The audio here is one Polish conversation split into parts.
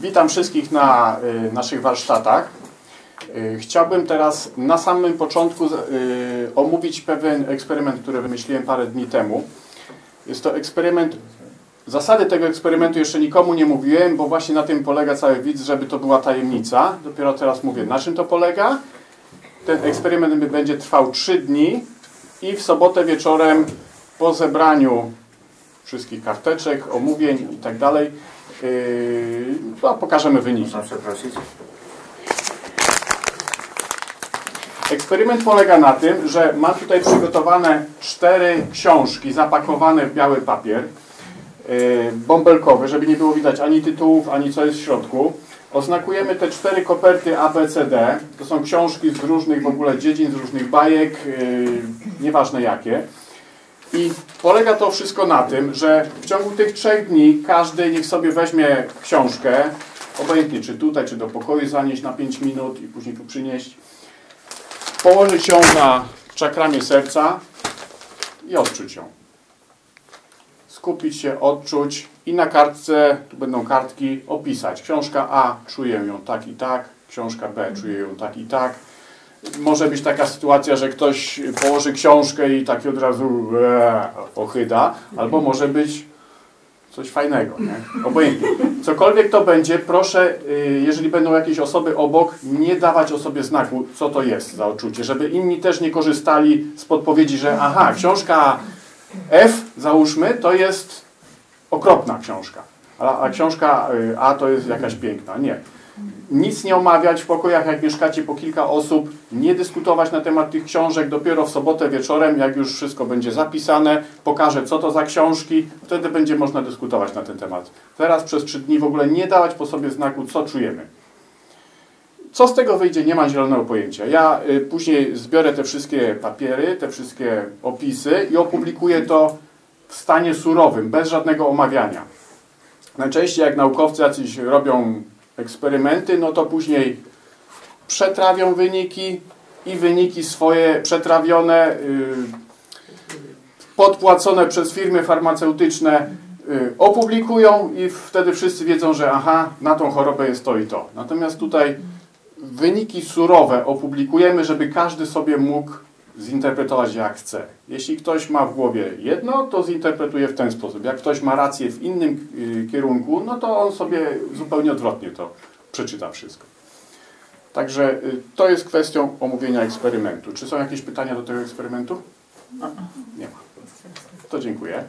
Witam wszystkich na y, naszych warsztatach. Y, Chciałbym teraz na samym początku y, omówić pewien eksperyment, który wymyśliłem parę dni temu. Jest to eksperyment. Zasady tego eksperymentu jeszcze nikomu nie mówiłem, bo właśnie na tym polega cały widz, żeby to była tajemnica. Dopiero teraz mówię, na czym to polega. Ten eksperyment będzie trwał 3 dni i w sobotę wieczorem po zebraniu wszystkich karteczek, omówień i yy, no, pokażemy wyniki. Można przeprosić? Eksperyment polega na tym, że mam tutaj przygotowane cztery książki zapakowane w biały papier yy, bąbelkowy, żeby nie było widać ani tytułów, ani co jest w środku. Oznakujemy te cztery koperty A, B, C, D. To są książki z różnych w ogóle dziedzin, z różnych bajek, yy, nieważne jakie. I polega to wszystko na tym, że w ciągu tych trzech dni każdy niech sobie weźmie książkę, obojętnie czy tutaj, czy do pokoju zanieść na 5 minut i później tu przynieść, położyć ją na czakramie serca i odczuć ją. Skupić się, odczuć i na kartce, tu będą kartki, opisać. Książka A, czuję ją tak i tak, książka B, czuję ją tak i tak. Może być taka sytuacja, że ktoś położy książkę i tak od razu ee, ochyda, albo może być coś fajnego, nie? Obojętnie. Cokolwiek to będzie, proszę, y, jeżeli będą jakieś osoby obok, nie dawać osobie znaku, co to jest za odczucie, żeby inni też nie korzystali z podpowiedzi, że aha, książka F, załóżmy, to jest okropna książka, a, a książka y, A to jest jakaś piękna. Nie. Nic nie omawiać w pokojach, jak mieszkacie po kilka osób, nie dyskutować na temat tych książek. Dopiero w sobotę wieczorem, jak już wszystko będzie zapisane, pokażę, co to za książki, wtedy będzie można dyskutować na ten temat. Teraz przez trzy dni w ogóle nie dawać po sobie znaku, co czujemy. Co z tego wyjdzie, nie mam zielonego pojęcia. Ja y, później zbiorę te wszystkie papiery, te wszystkie opisy i opublikuję to w stanie surowym, bez żadnego omawiania. Najczęściej jak naukowcy jacyś robią eksperymenty, no to później przetrawią wyniki i wyniki swoje przetrawione, yy, podpłacone przez firmy farmaceutyczne yy, opublikują i wtedy wszyscy wiedzą, że aha, na tą chorobę jest to i to. Natomiast tutaj wyniki surowe opublikujemy, żeby każdy sobie mógł zinterpretować jak chce. Jeśli ktoś ma w głowie jedno, to zinterpretuje w ten sposób. Jak ktoś ma rację w innym y, kierunku, no to on sobie zupełnie odwrotnie to przeczyta wszystko. Także y, to jest kwestią omówienia eksperymentu. Czy są jakieś pytania do tego eksperymentu? Nie ma. To dziękuję.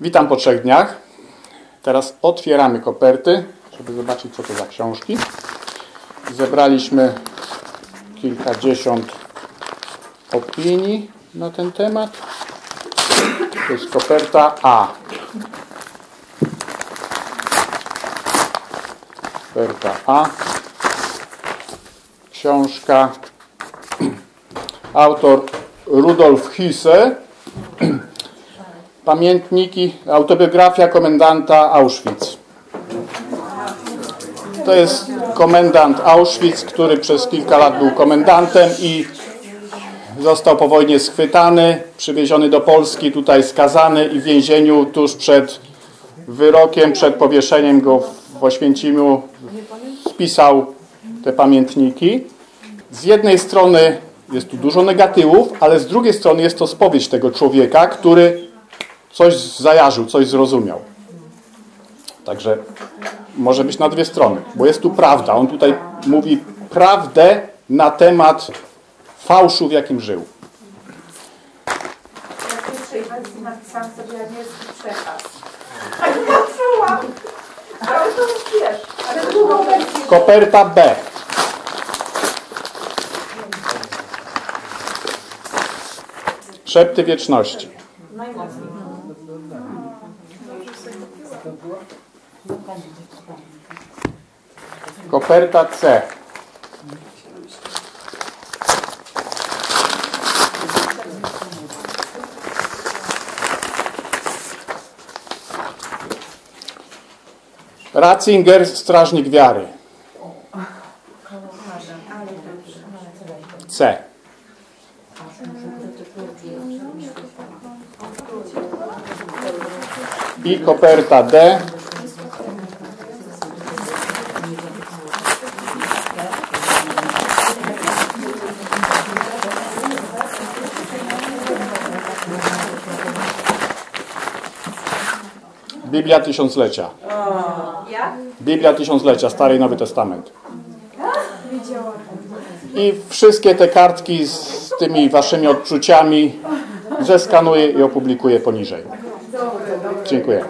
Witam po trzech dniach. Teraz otwieramy koperty, żeby zobaczyć, co to za książki. Zebraliśmy kilkadziesiąt opinii na ten temat. To jest koperta A. Koperta A. Książka. Autor Rudolf Hisse. Pamiętniki, autobiografia komendanta Auschwitz. To jest komendant Auschwitz, który przez kilka lat był komendantem i został po wojnie schwytany, przywieziony do Polski, tutaj skazany i w więzieniu tuż przed wyrokiem, przed powieszeniem go w Oświęcimiu spisał te pamiętniki. Z jednej strony jest tu dużo negatywów, ale z drugiej strony jest to spowiedź tego człowieka, który coś zajarzył, coś zrozumiał. Także może być na dwie strony, bo jest tu prawda. On tutaj mówi prawdę na temat fałszu, w jakim żył. Ja w pierwszej wersji napisałam sobie anielski przekaz. Ale ja czułam. Ale to już wiesz, ale drugą wersję. Koperta B. Szepty wieczności. Najmocniej. Koperta C. Ratzinger, strażnik wiary. C. I koperta D. Biblia Tysiąclecia. Biblia Tysiąclecia, Stary i Nowy Testament. I wszystkie te kartki z tymi waszymi odczuciami zeskanuję i opublikuję poniżej. Dziękuję.